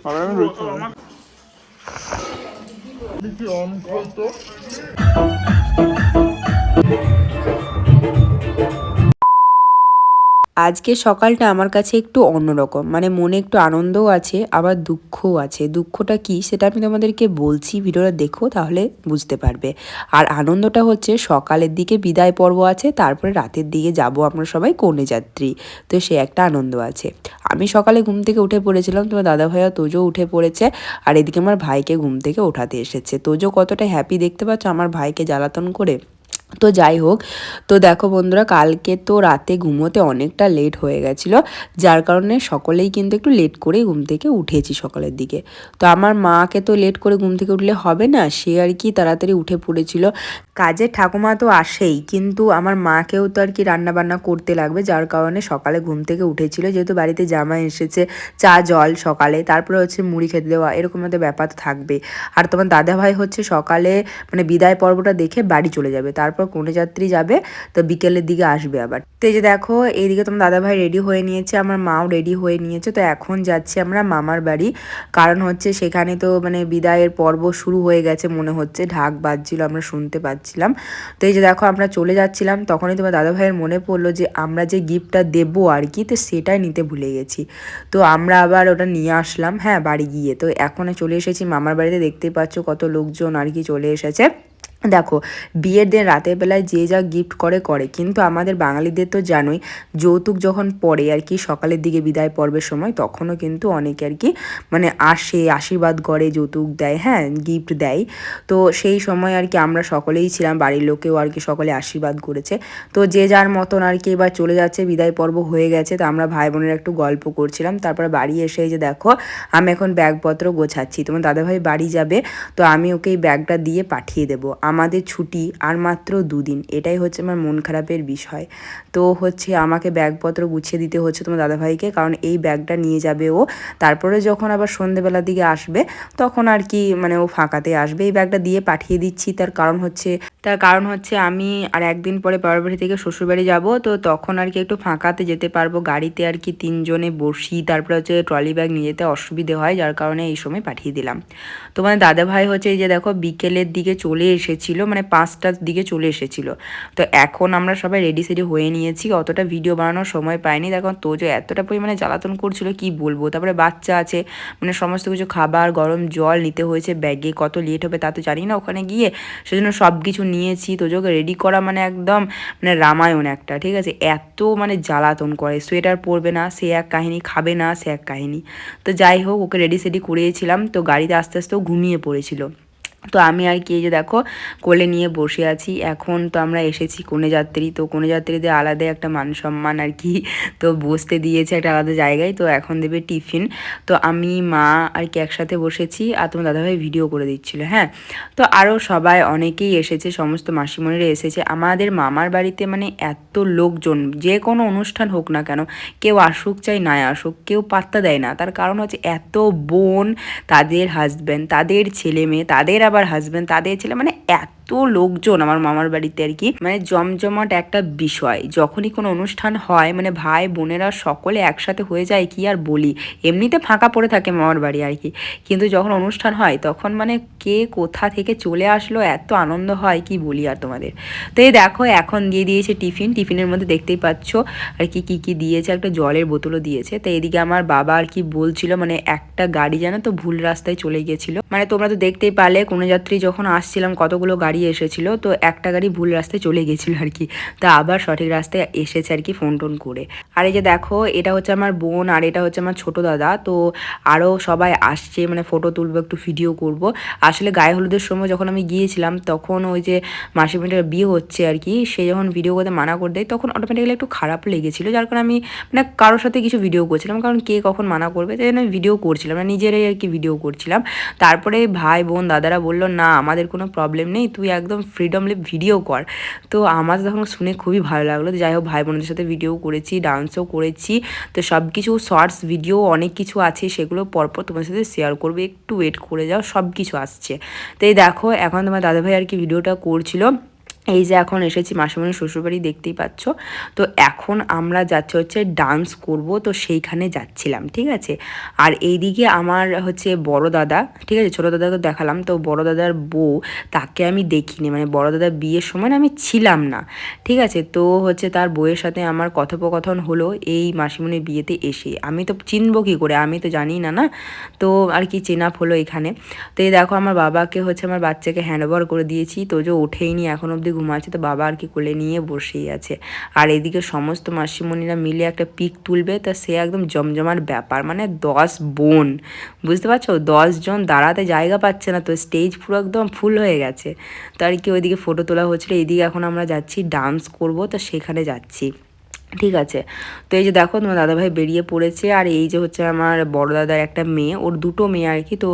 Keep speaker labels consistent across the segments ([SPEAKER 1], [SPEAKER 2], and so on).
[SPEAKER 1] আবার আমি রয়েছি দেখি অন কল
[SPEAKER 2] আজকে সকালটা আমার কাছে একটু অন্যরকম। মানে মনে একটু আনন্দও আছে, আবার দুঃখও আছে। দুঃখটা কি সেটা আমি তোমাদেরকে বলছি, ভিডিওটা দেখো তাহলে বুঝতে পারবে। আর আনন্দটা হচ্ছে সকালের দিকে বিদায় পর্ব আছে, তারপরে রাতের দিকে যাব আমরা সবাই কনে যাত্রী তো সে একটা আনন্দ আছে। আমি সকালে ঘুম থেকে উঠে পড়েছিলাম, তোমার দাদা ভাইয়া তোজো উঠে পড়েছে, আর এদিকে আমার ভাইকে ঘুম থেকে ওঠাতে এসেছে। তোজো কতটা হ্যাপি দেখতে পাচ্ছ? আমার ভাইকে জ্বালাতন করে তো যাই হোক, তো দেখো বন্ধুরা, কালকে তো রাতে ঘুমোতে অনেকটা লেট হয়ে গেছিল, যার কারণে সকলেই কিন্তু একটু লেট করে ঘুম থেকে উঠেছি সকালের দিকে। তো আমার মাকে তো লেট করে ঘুম থেকে উঠলে হবে না, সে আর কি তাড়াতাড়ি উঠে পড়েছিল। কাজের ঠাকুমা তো আসেই, কিন্তু আমার মাকেও তো আর কি রান্না বান্না করতে লাগবে, যার কারণে সকালে ঘুম থেকে উঠেছিল, যেহেতু বাড়িতে জামা এসেছে, চা, জল সকালে, তারপরে হচ্ছে মুড়ি খেতে দেওয়া, এরকম একটা ব্যাপার তো থাকবে আর তোমার দাদা ভাই হচ্ছে সকালে মানে বিদায় পর্বটা দেখে বাড়ি চলে যাবে, তারপর কনে যাত্রী যাবে, তো বিকেলের দিকে আসবে আবার। তো এই যে দেখো, এইদিকে তোমার দাদা ভাই রেডি হয়ে নিয়েছে, আমার মাও রেডি হয়ে নিয়েছে, তো এখন যাচ্ছি আমরা মামার বাড়ি। কারণ হচ্ছে সেখানে তো মানে বিদায়ের পর্ব শুরু হয়ে গেছে মনে হচ্ছে, ঢাক বাজছিল, আমরা শুনতে পাচ্ছিলাম। তো এই যে দেখো, আমরা চলে যাচ্ছিলাম, তখনই তোমার দাদা ভাইয়ের মনে পড়ল যে আমরা যে গিফটটা দেবো আর কি, তো সেটাই নিতে ভুলে গেছি। তো আমরা আবার ওটা নিয়ে আসলাম হ্যাঁ বাড়ি গিয়ে। তো এখন চলে এসেছি মামার বাড়িতে দেখতেই পাচ্ছ কত লোকজন আর কি চলে এসেছে। দেখো, বিয়ের দিন রাতের বেলায় যে যা গিফট করে করে। কিন্তু আমাদের বাঙালিদের তো জানোই, যৌতুক যখন পড়ে আর কি, সকালের দিকে বিদায় পর্বের সময়, তখনও কিন্তু অনেকে আর কি মানে আসে, আশীর্বাদ করে, যৌতুক দেয় হ্যাঁ গিফট দেয়। তো সেই সময় আর কি আমরা সকলেই ছিলাম, বাড়ির লোকেও আর কি সকলে আশীর্বাদ করেছে। তো যে যার মতন আর কি এবার চলে যাচ্ছে, বিদায় পর্ব হয়ে গেছে, তো আমরা ভাই বোনের একটু গল্প করছিলাম। তারপর বাড়ি এসে যে দেখো, আমি এখন ব্যাগপত্র গোছাচ্ছি। তোমার দাদাভাই বাড়ি যাবে, তো আমি ওকে এই ব্যাগটা দিয়ে পাঠিয়ে দেবো। আমাদের ছুটি আর মাত্র দুদিন। এটাই হচ্ছে আমার মন খারাপের বিষয়। তো হচ্ছে আমাকে ব্যাগপত্র গুছিয়ে দিতে হচ্ছে তোমার দাদাভাইকে, কারণ এই ব্যাগটা নিয়ে যাবে ও। তারপরে যখন আবার সন্ধেবেলার দিকে আসবে, তখন আর কি মানে ও ফাঁকাতে আসবে। এই ব্যাগটা দিয়ে পাঠিয়ে দিচ্ছি। তার কারণ হচ্ছে, তার কারণ হচ্ছে আমি আর একদিন পরে বাবার বাড়ি থেকে শ্বশুরবাড়ি যাব, তো তখন আর কি একটু ফাঁকাতে যেতে পারব। গাড়িতে আর কি তিনজনে বসি, তারপরে হচ্ছে ট্রলি ব্যাগ নিয়ে যেতে অসুবিধে হয়, যার কারণে এই সময় পাঠিয়ে দিলাম। তোমার দাদা ভাই হচ্ছে এই যে দেখো বিকেলের দিকে চলে এসেছিল মানে পাঁচটার দিকে চলে এসেছিল। তো এখন আমরা সবাই রেডি সেডি হয়ে নিয়েছি, অতটা ভিডিও বানানোর সময় পাইনি। দেখো তোজো এতটা পরিমাণে জ্বালাতন করছিল, কি বলব? তারপরে বাচ্চা আছে মানে সমস্ত কিছু খাবার, গরম জল নিতে হয়েছে ব্যাগে কত লেট হবে তা তো জানি না ওখানে গিয়ে। সেজন্য সব কিছু নিয়েছি তোজোকে রেডি করা মানে একদম মানে রামায়ণ একটা, ঠিক আছে? এত মানে জ্বালাতন করে সোয়েটার পরবে না, সে এক কাহিনী খাবে না, সে এক কাহিনী। তো যাই হোক, ওকে রেডি সেডি করিয়েছিলাম তো গাড়িতে আস্তে আস্তেও ঘুমিয়ে পড়েছিল। তো আমি আর কি এই যে দেখো, কোলে নিয়ে বসে আছি। এখন তো আমরা এসেছি কনে যাত্রী। তো কনে যাত্রীদের আলাদা একটা মান সম্মান আর কি। তো বসতে দিয়েছে একটা আলাদা জায়গায়। তো এখন দেবে টিফিন। তো আমি, মা আর কি একসাথে বসেছি আর তোমার দাদাভাই ভিডিও করে দিচ্ছিল হ্যাঁ? তো আরও সবাই অনেকেই এসেছে, সমস্ত মাসিমণিরা এসেছে। আমাদের মামার বাড়িতে মানে এত লোকজন, যে কোনো অনুষ্ঠান হোক না কেন, কেউ আসুক চাই না আসুক, কেউ পাত্তা দেয় না। তার কারণ হচ্ছে এত বোন, তাদের হাজব্যান্ড তাদের ছেলে মেয়ে তাদের আবার হাজব্যান্ড তাদের ছেলে মানে এত লোকজন আমার মামার বাড়িতে আর কি। মানে জমজমাট একটা বিষয়। যখনই কোনো অনুষ্ঠান হয় মানে ভাই বোনেরা সকলে একসাথে হয়ে যায়, কি আর বলি? এমনিতে ফাঁকা পড়ে থাকে মামার বাড়ি আর কি। কিন্তু যখন অনুষ্ঠান হয়, তখন মানে কে কোথা থেকে চলে আসলো, এত আনন্দ হয়, কি বলি আর তোমাদের? তো এই দেখো, এখন দিয়ে দিয়েছে টিফিন। টিফিনের মধ্যে দেখতেই পাচ্ছ আর কি কি কি দিয়েছে, একটা জলের বোতলও দিয়েছে। তো এদিকে আমার বাবা আর কি বলছিল মানে একটা গাড়ি যেন তো, ভুল রাস্তায় চলে গেছিল। মানে তোমরা তো দেখতেই পারলে, কোনো যাত্রী যখন আসছিলাম, কতগুলো গাড়ি এসেছিল, তো একটা গাড়ি ভুল রাস্তায় চলে গেছিল আর কি। তা আবার সঠিক রাস্তায় এসেছে আর কি ফোন টোন করে। আর এই যে দেখো, এটা হচ্ছে আমার বোন আর এটা হচ্ছে আমার ছোট দাদা, তো আরও সবাই আসছে মানে ফটো তুলবো, একটু ভিডিও করব। আসলে গায়ে হলুদের সময় যখন আমি গিয়েছিলাম, তখন ওই যে মাসিমিটার বিয়ে হচ্ছে আর কি, সে যখন ভিডিও করতে মানা করে দেয়, তখন অটোমেটিক্যালি একটু খারাপ লেগেছিলো, যার কারণে আমি মানে কারোর সাথে কিছু ভিডিও করছিলাম, কারণ কে কখন মানা করবে, তাই আমি ভিডিও করছিলাম মানে নিজেরাই আর কি ভিডিও করছিলাম। তারপরে ভাই, বোন, দাদারা বলল, না, আমাদের কোনো প্রবলেম নেই, তুই একদম ফ্রিডমলি ভিডিও কর। তো আমার তখন শুনে খুবই ভালো লাগল। যাই হোক, ভাই বোনদের সাথে ভিডিও করেছি ডান্সও করেছি। তো সব কিছু শর্টস ভিডিও অনেক কিছু আছে, সেগুলো পরপর তোমার সাথে শেয়ার করবে। একটু ওয়েট করে যাও সব কিছু আসছে। তো এই দেখো, এখন তোমার দাদাভাই আর কি ভিডিওটা করছিল। এই যে এখন এসেছি মাসিমণির শ্বশুরবাড়ি দেখতেই পাচ্ছ। তো এখন আমরা যাচ্ছি হচ্ছে ডান্স করব, তো সেইখানে যাচ্ছিলাম, ঠিক আছে? আর এইদিকে আমার হচ্ছে বড় দাদা, ঠিক আছে? ছোটো দাদাকে দেখালাম, তো বড় দাদার বউ তাকে আমি দেখিনি। মানে বড় দাদার বিয়ের সময় আমি ছিলাম না, ঠিক আছে? তো হচ্ছে তার বউয়ের সাথে আমার কথোপকথন হলো এই মাসিমণির বিয়েতে এসে। আমি তো চিনব কী করে? আমি তো জানি না না? তো আর কি চেনাপ হলো এখানে। তো এই দেখো, আমার বাবাকে হচ্ছে আমার বাচ্চাকে হ্যান্ড ওভার করে দিয়েছি। তো যে ওঠেইনি এখন অবধি ঘুমাচ্ছে, তো বাবা আর কি কোলে নিয়ে বসেই আছে। আর এদিকে সমস্ত মাসিমণিরা মিলে একটা পিক তুলবে, তা সে একদম জমজমার ব্যাপার মানে দশ বোন। বুঝতে পারছ? দশজন দাঁড়াতে জায়গা পাচ্ছে না, তো স্টেজ পুরো একদম ফুল হয়ে গেছে। তো আর কি ওইদিকে ফটো তোলা হচ্ছিল এদিকে এখন আমরা যাচ্ছি ডান্স করব, তো সেখানে যাচ্ছি। ঠিক আছে। তো এই যে দেখো, তোমার দাদাভাই বেরিয়ে পড়েছে আর এই যে হচ্ছে আমার বড় দাদার একটা মেয়ে, ওর দুটো মেয়ে আর কি। তো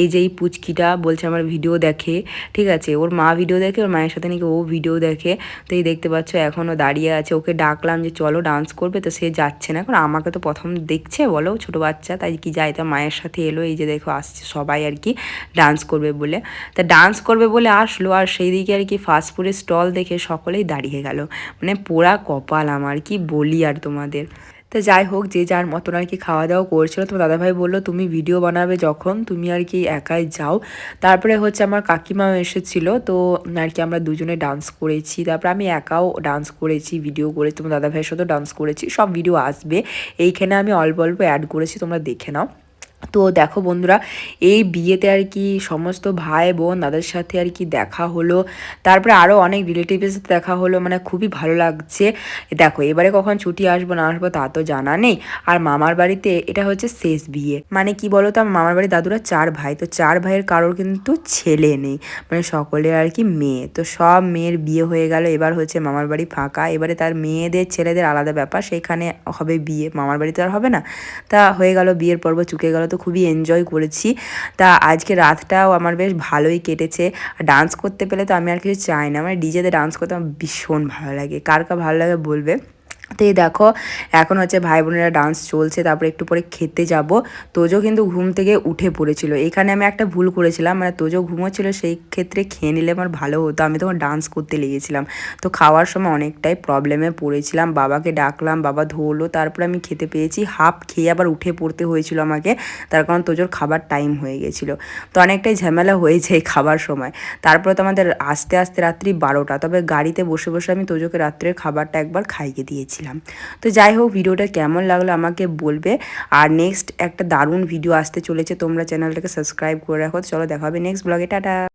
[SPEAKER 2] এই যে এই পুচকিটা বলছে আমার ভিডিও দেখে, ঠিক আছে? ওর মা ভিডিও দেখে, ওর মায়ের সাথে নাকি ও ভিডিও দেখে। তো এই দেখতে পাচ্ছ এখনও দাঁড়িয়ে আছে। ওকে ডাকলাম যে, চলো ডান্স করবে। তো সে যাচ্ছে না এখন। আমাকে তো প্রথম দেখছে, বলো, ছোটো বাচ্চা। তাই কি যায় তা মায়ের সাথে এলো। এই যে দেখো, আসছে সবাই আর কি ডান্স করবে বলে। তা ডান্স করবে বলে আসলো। আর সেই দিকে আর কি ফাস্টফুডের স্টল দেখে সকলেই দাঁড়িয়ে গেল। মানে পোড়া কপাল আমার কি বলি আর তোমাদের। তো যাই হোক, যে যার মতন আর কি খাওয়া দাওয়া করছিল তো দাদাভাই বলল, তুমি ভিডিও বানাবে যখন, তুমি আর কি একাই যাও। তারপরে হচ্ছে আমার কাকিমাও এসেছিল, তো আর কি আমরা দুজনে ডান্স করেছি। তারপরে আমি একাও ডান্স করেছি ভিডিও করেছি, তোমার দাদাভাইয়ের সাথেও ডান্স করেছি, সব ভিডিও আসবে। এইখানে আমি অল্প অল্প অ্যাড করেছি, তোমরা দেখে নাও। তো দেখো বন্ধুরা, এই বিয়েতে আর কি সমস্ত ভাই বোন তাদের সাথে আর কি দেখা হলো। তারপরে আরও অনেক রিলেটিভের সাথে দেখা হলো মানে খুবই ভালো লাগছে। দেখো, এবারে কখন ছুটি আসব না আসব তা তো জানা নেই। আর মামার বাড়িতে এটা হচ্ছে শেষ বিয়ে। মানে কি বলো তো মামার বাড়ির দাদুরা চার ভাই, তো চার ভাইয়ের কারোর কিন্তু ছেলে নেই। মানে সকলে আর কি মেয়ে। তো সব মেয়ের বিয়ে হয়ে গেল, এবার হচ্ছে মামার বাড়ি ফাঁকা। এবারে তার মেয়েদের, ছেলেদের আলাদা ব্যাপার সেখানে হবে বিয়ে। মামার বাড়িতে আর হবে না। তা হয়ে গেল, বিয়ের পর্ব চুকে গেল। তো খুবই এনজয় করেছি। তা আজকে রাতটাও আমার বেশ ভালোই কেটেছে। ডান্স করতে পেলে তো আমি আর কিছু চাই না। আমার ডিজেতে ডান্স করতে আমার ভীষণ ভালো লাগে। কার কার ভালো লাগে বলবে? তো দেখো, এখন হচ্ছে ভাই বোনেরা ডান্স চলছে, তারপরে একটু পরে খেতে যাব। তোজো কিন্তু ঘুম থেকে উঠে পড়েছিল। এখানে আমি একটা ভুল করেছিলাম মানে তোজো ঘুমোচ্ছিল সেই ক্ষেত্রে খেয়ে নিলে আমার ভালো হতো। আমি তখন ডান্স করতে লেগেছিলাম। তো খাওয়ার সময় অনেকটাই প্রবলেমে পড়েছিলাম। বাবাকে ডাকলাম, বাবা ধরলো, তারপরে আমি খেতে পেয়েছি। হাফ খেয়ে আবার উঠে পড়তে হয়েছিল আমাকে। তার কারণ তোজোর খাবার টাইম হয়ে গেছিল। তো অনেকটাই ঝামেলা হয়েছে এই খাবার সময়। তারপরে তো আমাদের আস্তে আস্তে রাত্রি বারোটা। তবে গাড়িতে বসে বসে আমি তোজোকে রাত্রের খাবারটা একবার খাইয়ে দিয়েছিলাম তো যাই হোক, ভিডিওটা কেমন লাগল আমাকে বলবে। আর নেক্সট একটা দারুণ ভিডিও আসতে চলেছে। তোমরা চ্যানেলটাকে সাবস্ক্রাইব করে রাখো। চলো দেখা হবে নেক্সট ব্লগে টাটা!